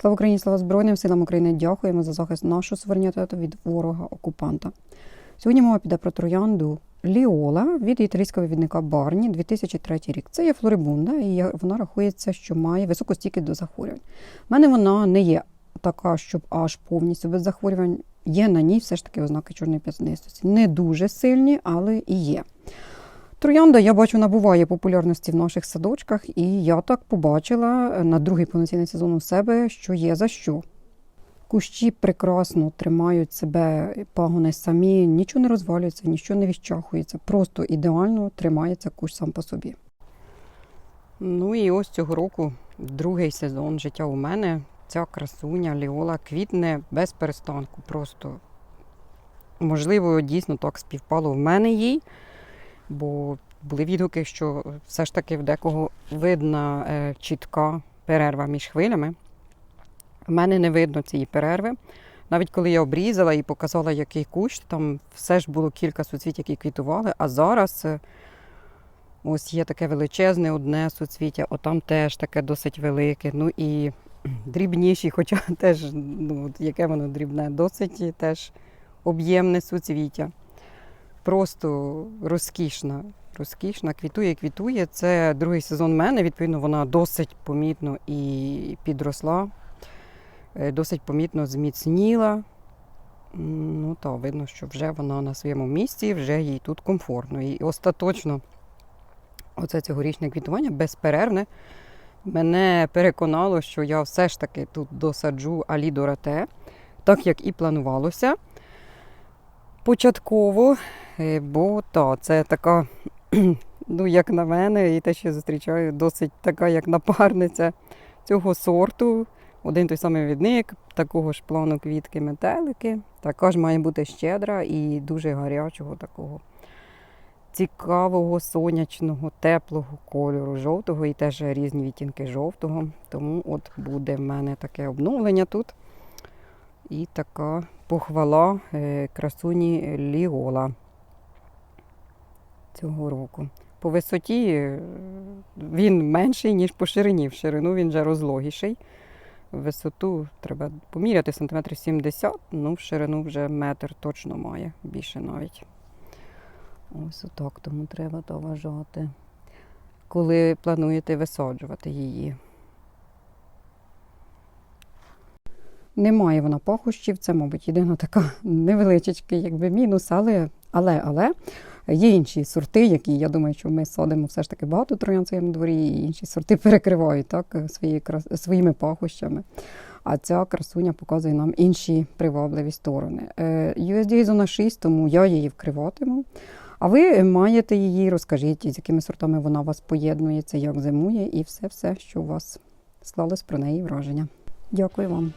Слава Україні, слава Збройним силам України. Дякуємо за захист нашого суверенітету від ворога окупанта. Сьогодні мова піде про троянду Ліола від італійського відника Барні 2003 рік. Це є флорибунда, і вона рахується, що має високу стійкість до захворювань. У мене вона не є така, щоб аж повністю без захворювань. Є на ній все ж таки ознаки чорної п'ятнистості. Не дуже сильні, але і є. Троянда, я бачу, набуває популярності в наших садочках, і я так побачила е, на другий повноцінний сезон у себе, що є за що. Кущі прекрасно тримають себе, пагони самі, нічого не розвалюється, нічого не відчахується. Просто ідеально тримається кущ сам по собі. Ну і ось цього року другий сезон життя у мене. Ця красуня Ліола квітне без перестанку. Просто можливо, дійсно так співпало в мене їй, бо були відгуки, що все ж таки в декого видна е, чітка перерва між хвилями. В мене не видно цієї перерви. Навіть коли я обрізала і показала, який кущ, там все ж було кілька суцвіть, які квітували, а зараз е, ось є таке величезне одне суцвіття, отам теж таке досить велике. Ну і дрібніші, хоча теж, ну, яке воно дрібне, досить теж об'ємне суцвіття. Просто розкішна, розкішна, квітує, квітує. Це другий сезон в мене. Відповідно, вона досить помітно і підросла, е, досить помітно зміцніла. Ну та видно, що вже вона на своєму місці, вже їй тут комфортно. І остаточно оце цьогорічне квітування безперервне мене переконало, що я все ж таки тут досаджу Алідорате, так як і планувалося початково. Е, Бо та, це така, ну як на мене, і те, що я зустрічаю, досить така, як напарниця цього сорту. Один той самий відник, такого ж плану квітки метелики. Така ж має бути щедра і дуже гарячого такого цікавого, сонячного, теплого кольору, жовтого і теж різні відтінки жовтого. Тому от буде в мене таке обновлення тут. І така похвала е, красуні Ліола цього року. По висоті е, він менший, ніж по ширині. В ширину він вже розлогіший. Висоту треба поміряти сантиметрів 70, ну в ширину вже метр точно має, більше навіть. Ось отак, тому треба вважати, коли плануєте висаджувати її. Немає вона пахощів, це, мабуть, єдина така невеличкий якби, мінус, але, але, але є інші сорти, які, я думаю, що ми садимо все ж таки багато троян в своєму дворі, і інші сорти перекривають так, свої, своїми пахощами. А ця красуня показує нам інші привабливі сторони. Е, USDA зона 6, тому я її вкриватиму. А ви маєте її, розкажіть, з якими сортами вона вас поєднується, як зимує, і все-все, що у вас склалось про неї враження. Дякую вам.